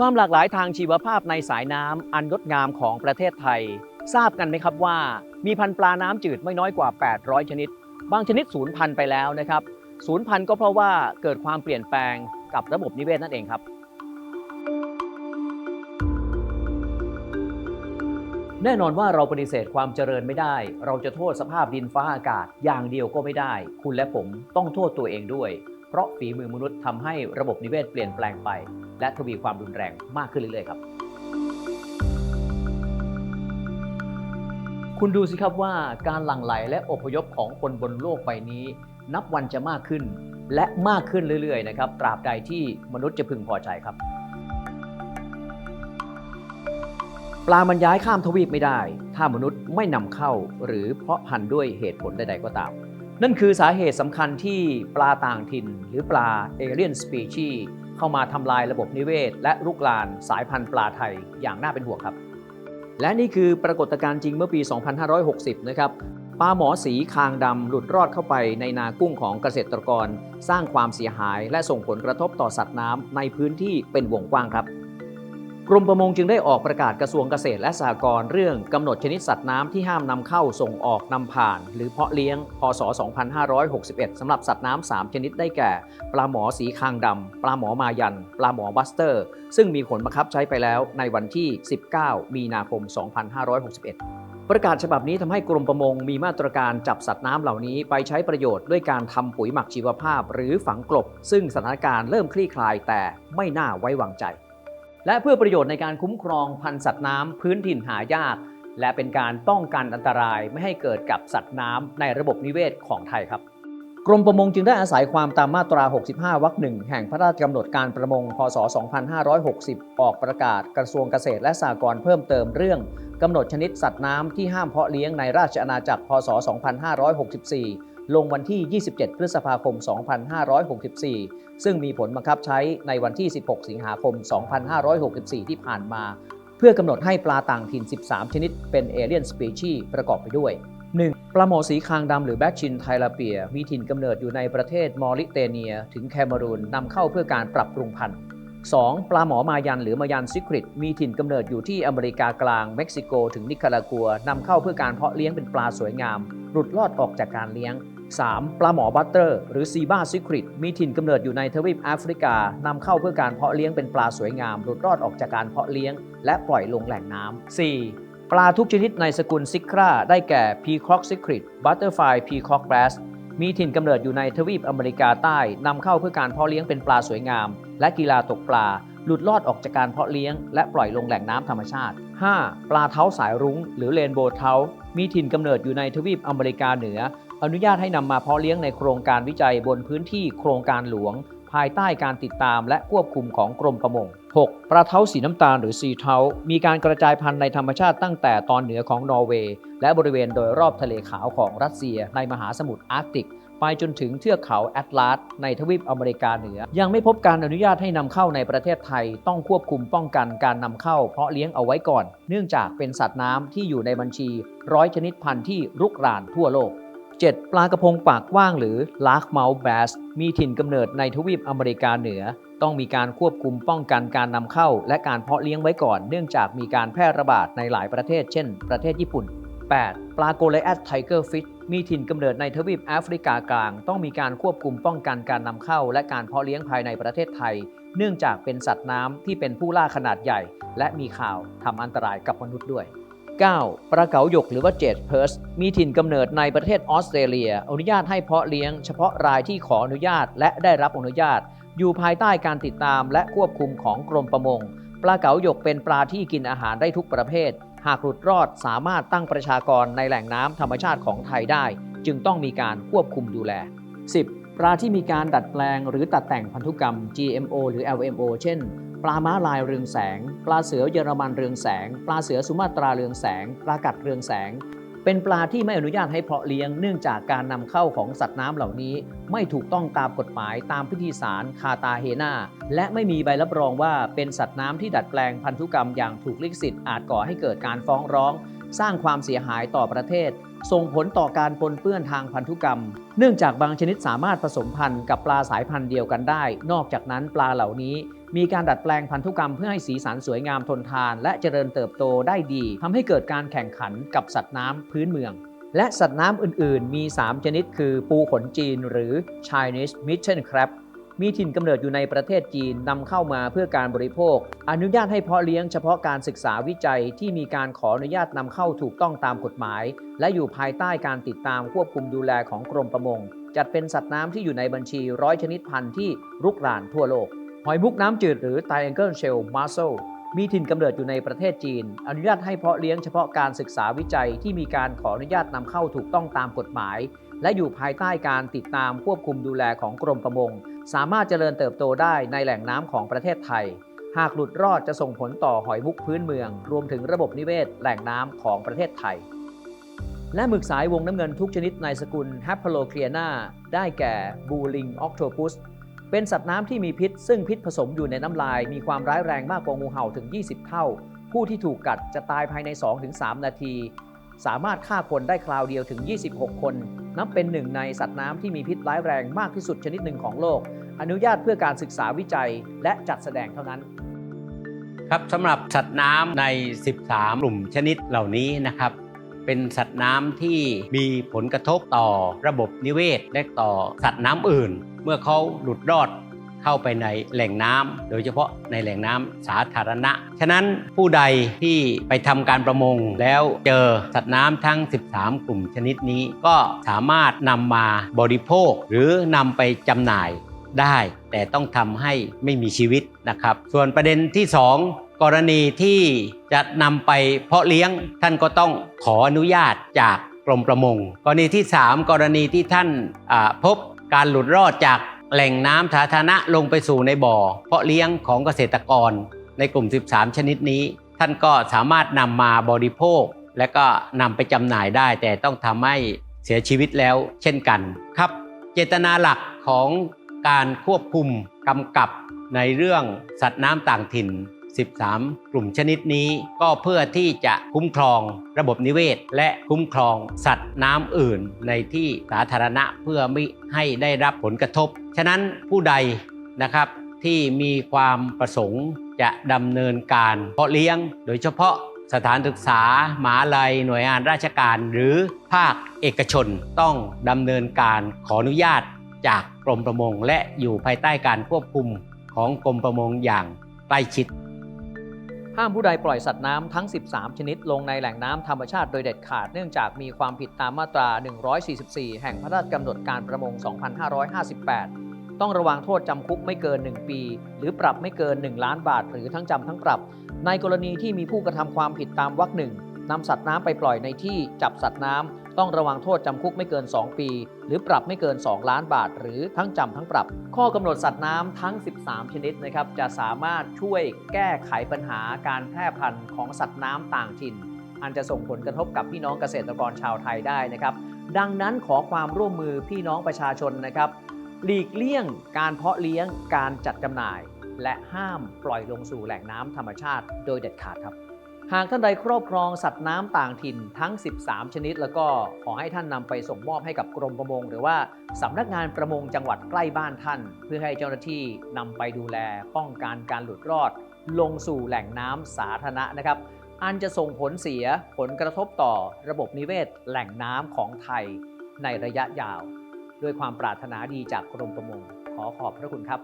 ความหลากหลายทางชีวภาพในสายน้ำอันงดงามของประเทศไทย ทราบกันไหมครับว่า มีพันธุ์ปลาน้ำจืดไม่น้อยกว่า 800 ชนิด บางชนิดสูญพันธุ์ไปแล้วนะครับสูญพันธุ์ก็เพราะว่าเกิดความเปลี่ยนแปลงกับระบบนิเวศนั่นเองครับ แน่นอนว่าเราปฏิเสธความเจริญไม่ได้ เราจะโทษสภาพดินฟ้าอากาศอย่างเดียวก็ไม่ได้ คุณและผมต้องโทษตัวเองด้วย เพราะฝีมือมนุษย์ทำให้ระบบนิเวศเปลี่ยนแปลงไป และทวีความรุนแรงมากขึ้นเรื่อยๆครับ คุณดูสิครับว่าการหลั่งไหลและอพยพของคนบนโลกใบนี้ นับวันจะมากขึ้น และมากขึ้นเรื่อยๆนะครับตราบใดที่มนุษย์จะพึงพอใจครับ ปลามันย้ายข้ามทวีปไม่ได้ ถ้ามนุษย์ไม่นำเข้าหรือเพาะพันธุ์ด้วยเหตุผลใดๆก็ตามนั่นคือสาเหตุสำคัญที่ปลาต่างถิ่น หรือปลาเอเลียนสปีชี เข้ามาทำลายระบบนิเวศ และลุกลานสายพันธุ์ปลาไทยอย่างน่าเป็นห่วงครับ และนี่คือปรากฏการณ์จริงเมื่อปี 2560 นะครับปลาหมอสีคางดำหลุดรอดเข้าไปในนากุ้งของเกษตรกร สร้างความเสียหายและส่งผลกระทบต่อสัตว์น้ำในพื้นที่เป็นวงกว้างครับ กรมประมงจึงได้ออกประกาศกระทรวงเกษตรและสหกรณ์เรื่องกำหนดชนิดสัตว์น้ำที่ห้ามนำเข้าส่งออกนำผ่าน หรือเพาะเลี้ยง พศ 2561 สำหรับสัตว์น้ำ 3 ชนิดได้แก่ ปลาหมอสีคางดำ ปลาหมอมายัน ปลาหมอบัสเตอร์ ซึ่งมีผลบังคับใช้ไปแล้วในวันที่ 19 มีนาคม 2561ประกาศฉบับนี้ทำให้กรมประมงมีมาตรการจับสัตว์น้ำเหล่านี้ไปใช้ประโยชน์ด้วยการทำปุ๋ยหมักชีวภาพ หรือฝังกลบ ซึ่งสถานการณ์เริ่มคลี่คลายแต่ไม่น่าไว้วางใจ และเพื่อประโยชน์ในการคุ้มครองพันธุ์สัตว์น้ำพื้นถิ่นหายาก และเป็นการป้องกันอันตรายไม่ให้เกิดกับสัตว์น้ำในระบบนิเวศของไทยครับ กรมประมงจึงได้อาศัยความตามมาตรา 65 วรรคหนึ่งแห่งพระราชกำหนดการประมง พศ 2560 ออกประกาศกระทรวงเกษตรและสหกรณ์เพิ่มเติมเรื่องกำหนดชนิดสัตว์น้ำที่ห้ามเพาะเลี้ยงในราชอาณาจักร พศ 2564 ลงวันที่ 27 พฤษภาคม 2564 ซึ่งมีผลบังคับใช้ในวันที่ 16 สิงหาคม 2564 ที่ผ่านมา เพื่อกำหนดให้ปลาต่างถิ่น 13 ชนิดเป็นเอเลียนสปีชีประกอบไปด้วย 1. ปลาหมอสีคางดำหรือแบคชินไทลาเปีย มีถิ่นกำเนิดอยู่ในประเทศมอริเตเนีย ถึงแคเมรูนนำเข้าเพื่อการปรับปรุงพันธุ์ 2. ปลาหมอมายันหรือมายันซิกริตมีถิ่นกำเนิดอยู่ที่อเมริกากลาง เม็กซิโก ถึงนิคารากัวนำเข้าเพื่อการเพาะเลี้ยงเป็นปลาสวยงาม หลุดรอดออกจากการเลี้ยง 3. ปลาหมอบัตเตอร์ หรือซีบาซิกริตมีถิ่นกำเนิดอยู่ในทวีปแอฟริกานำเข้าเพื่อการเพาะเลี้ยงเป็นปลาสวยงามหลุดรอดออกจากการเพาะเลี้ยง และปล่อยลงแหล่งน้ำ 4. ปลาทุกชนิดในสกุลซิคราได้แก่พีคอกซิกริตบัตเตอร์ไฟพีคอกแบสมีถิ่นกำเนิดอยู่ในทวีปอเมริกาใต้นำเข้าเพื่อการเพาะเลี้ยงเป็นปลาสวยงาม และกีฬาตกปลา หลุดลอดออกจากการเพาะเลี้ยง และปล่อยลงแหล่งน้ำธรรมชาติ 5. ปลาเท้าสายรุ้ง หรือเรนโบว์เท้า มีถิ่นกำเนิดอยู่ในทวีปอเมริกาเหนือ อนุญาตให้นำมาเพาะเลี้ยงในโครงการวิจัยบนพื้นที่โครงการหลวง ภายใต้การติดตามและควบคุมของกรมประมง 6. ปลาเท้าสีน้ำตาลหรือซีเท้ามีการกระจายพันธุ์ในธรรมชาติตั้งแต่ตอนเหนือของนอร์เวย์ และบริเวณโดยรอบทะเลขาวของรัสเซียในมหาสมุทรอาร์กติก ไปจนถึงเทือกเขาแอตลาสในทวีปอเมริกาเหนือ ยังไม่พบการอนุญาตให้นำเข้าในประเทศไทย ต้องควบคุมป้องกันการนำเข้าเพาะเลี้ยงเอาไว้ก่อน เนื่องจากเป็นสัตว์น้ำที่อยู่ในบัญชีร้อยชนิดพันธุ์ที่รุกรานทั่วโลก 7. ปลากระพงปากกว้างหรือ Large Mouth Bass มีถิ่นกำเนิดในทวีปอเมริกาเหนือ ต้องมีการควบคุมป้องกันการนำเข้า และการเพาะเลี้ยงไว้ก่อน เนื่องจากมีการแพร่ระบาดในหลายประเทศ เช่น ประเทศญี่ปุ่น 8. ปลาโกเลแอดไทเกอร์ฟิชมีถิ่นกำเนิดในทวีปแอฟริกากลาง ต้องมีการควบคุมป้องกันการนำเข้า และการเพาะเลี้ยงภายในประเทศไทย เนื่องจากเป็นสัตว์น้ำที่เป็นผู้ล่าขนาดใหญ่ และมีข่าวทำอันตรายกับมนุษย์ด้วย 9. ปลาเก๋าหยกหรือว่าเจดเพิร์สมีถิ่นกำเนิดในประเทศออสเตรเลีย อนุญาตให้เพาะเลี้ยงเฉพาะรายที่ขออนุญาตและได้รับอนุญาต อยู่ภายใต้การติดตามและควบคุมของกรมประมง ปลาเก๋าหยกเป็นปลาที่กินอาหารได้ทุกประเภท หากหลุดรอดสามารถตั้งประชากรในแหล่งน้ำธรรมชาติของไทยได้ จึงต้องมีการควบคุมดูแล 10. ปลาที่มีการดัดแปลงหรือตัดแต่งพันธุกรรม GMO หรือ LMO เช่น ปลาม้าลายเรืองแสง ปลาเสือเยอรมันเรืองแสง ปลาเสือสุมาตราเรืองแสง ปลากัดเรืองแสง เป็นปลาที่ไม่อนุญาตให้เพาะเลี้ยงเนื่องจากการนำเข้าของสัตว์น้ำเหล่านี้ ไม่ถูกต้องตามกฎหมายตามพิธีสารคาตาเฮนาและไม่มีใบรับรองว่าเป็นสัตว์น้ำที่ดัดแปลงพันธุกรรมอย่างถูกลิขสิทธิ์อาจก่อให้เกิดการฟ้องร้อง สร้างความเสียหายต่อประเทศส่งผลต่อการปนเปื้อนทางพันธุกรรม เนื่องจากบางชนิดสามารถผสมพันธุ์กับปลาสายพันธุ์เดียวกันได้ นอกจากนั้นปลาเหล่านี้ มีการดัดแปลงพันธุกรรมเพื่อให้สีสันสวยงามทนทาน และเจริญเติบโตได้ดีทำให้เกิดการแข่งขันกับสัตว์น้ำพื้นเมือง และสัตว์น้ำอื่น ๆ มี 3 ชนิด คือ ปูขนจีน หรือ Chinese Mission Crab มีถิ่นกำเนิดอยู่ในประเทศจีนนำเข้ามาเพื่อการบริโภค อนุญาตให้เพาะเลี้ยงเฉพาะการศึกษาวิจัยที่มีการขออนุญาตนำเข้าถูกต้องตามกฎหมาย และอยู่ภายใต้การติดตามควบคุมดูแลของกรมประมง จัดเป็นสัตว์น้ำที่อยู่ในบัญชีร้อยชนิดพันธุ์ที่รุกรานทั่วโลก หอยมุกน้ำจืดหรือ Triangle Shell Mussel มีถิ่นกำเนิดอยู่ในประเทศจีน อนุญาตให้เพาะเลี้ยงเฉพาะการศึกษาวิจัยที่มีการขออนุญาตนำเข้าถูกต้องตามกฎหมาย และอยู่ภายใต้การติดตามควบคุมดูแลของกรมประมง สามารถเจริญเติบโตได้ในแหล่งน้ำของประเทศไทย หากหลุดรอดจะส่งผลต่อหอยมุกพื้นเมือง รวมถึงระบบนิเวศแหล่งน้ำของประเทศไทย และหมึกสายวงน้ำเงินทุกชนิดในสกุล h a p a l o c r i a n a ได้แก่บูลิงอ c t o p u s เป็นสัตว์น้ำที่มีพิษ ซึ่งพิษผสมอยู่ในน้ำลาย มีความร้ายแรงมากกว่างูเห่าถึง 20 เท่า ผู้ที่ถูกกัดจะตายภายใน 2-3 นาที สามารถฆ่าคนได้คราวเดียวถึง 26 คน นับเป็นหนึ่งในสัตว์น้ำที่มีพิษร้ายแรงมากที่สุดชนิดหนึ่งของโลก อนุญาตเพื่อการศึกษาวิจัยและจัดแสดงเท่านั้นครับสำหรับสัตว์น้ำใน 13 กลุ่มชนิดเหล่านี้นะครับ เป็นสัตว์น้ำที่มีผลกระทบต่อระบบนิเวศ และต่อสัตว์น้ำอื่น เมื่อเขาหลุดรอดเข้าไปในแหล่งน้ำโดยเฉพาะในแหล่งน้ำสาธารณะ ฉะนั้นผู้ใดที่ไปทำการประมง แล้วเจอสัตว์น้ำทั้ง 13 กลุ่มชนิดนี้ ก็สามารถนำมาบริโภค หรือนำไปจำหน่ายได้ แต่ต้องทำให้ไม่มีชีวิตนะครับ ส่วนประเด็นที่ 2 กรณีที่จะนำไปเพาะเลี้ยงท่านก็ต้องขออนุญาตจากกรมประมง กรณีที่ 3 กรณีที่ท่านพบการหลุดรอดจากแหล่งน้ำสาธารณะลงไปสู่ในบ่อ เพาะเลี้ยงของเกษตรกรในกลุ่ม 13 ชนิดนี้ ท่านก็สามารถนำมาบริโภค และก็นำไปจำหน่ายได้ แต่ต้องทำให้เสียชีวิตแล้วเช่นกันครับ เจตนาหลักของการควบคุมกำกับในเรื่องสัตว์น้ำต่างถิ่น 13 กลุ่มชนิดนี้ ก็เพื่อที่จะคุ้มครองระบบนิเวศ และคุ้มครองสัตว์น้ำอื่นในที่สาธารณะเพื่อไม่ให้ได้รับผลกระทบ ฉะนั้นผู้ใดนะครับที่มีความประสงค์จะดำเนินการเพาะเลี้ยง โดยเฉพาะสถานศึกษามหาลัย หน่วยงานราชการหรือภาคเอกชนต้องดำเนินการขออนุญาตจากกรมประมง และอยู่ภายใต้การควบคุมของกรมประมงอย่างใกล้ชิด ห้ามผู้ใดปล่อยสัตว์น้ำทั้ง 13 ชนิดลงในแหล่งน้ำธรรมชาติโดยเด็ดขาดเนื่องจากมีความผิดตามมาตรา 144 แห่งพระราชกำหนดการประมง 2558 ต้องระวังโทษจำคุกไม่เกิน 1 ปี หรือปรับไม่เกิน 1 ล้านบาท หรือทั้งจำทั้งปรับ ในกรณีที่มีผู้กระทำความผิดตามวรรคหนึ่ง นำสัตว์น้ำไปปล่อยในที่จับสัตว์น้ำต้องระวังโทษจำคุกไม่เกิน 2 ปี หรือปรับไม่เกิน 2 ล้านบาท หรือทั้งจำทั้งปรับ ข้อกำหนดสัตว์น้ำทั้ง 13 ชนิดนะครับจะสามารถช่วยแก้ไขปัญหาการแพร่พันธุ์ของสัตว์น้ำต่างถิ่น อันจะส่งผลกระทบกับพี่น้องเกษตรกรชาวไทยได้นะครับดังนั้นขอความร่วมมือพี่น้องประชาชนนะครับหลีกเลี่ยงการเพาะเลี้ยงการจัดจำหน่าย และห้ามปล่อยลงสู่แหล่งน้ำธรรมชาติโดยเด็ดขาดครับ หากท่านใดครอบครองสัตว์น้ำต่างถิ่นทั้ง 13 ชนิด แล้วก็ขอให้ท่านนำไปส่งมอบให้กับกรมประมง หรือว่าสำนักงานประมงจังหวัดใกล้บ้านท่าน เพื่อให้เจ้าหน้าที่นำไปดูแลป้องกันการหลุดรอด ลงสู่แหล่งน้ำสาธารณะนะครับ อันจะส่งผลเสียผลกระทบต่อระบบนิเวศแหล่งน้ำของไทยในระยะยาว ด้วยความปรารถนาดีจากกรมประมง ขอขอบพระคุณครับ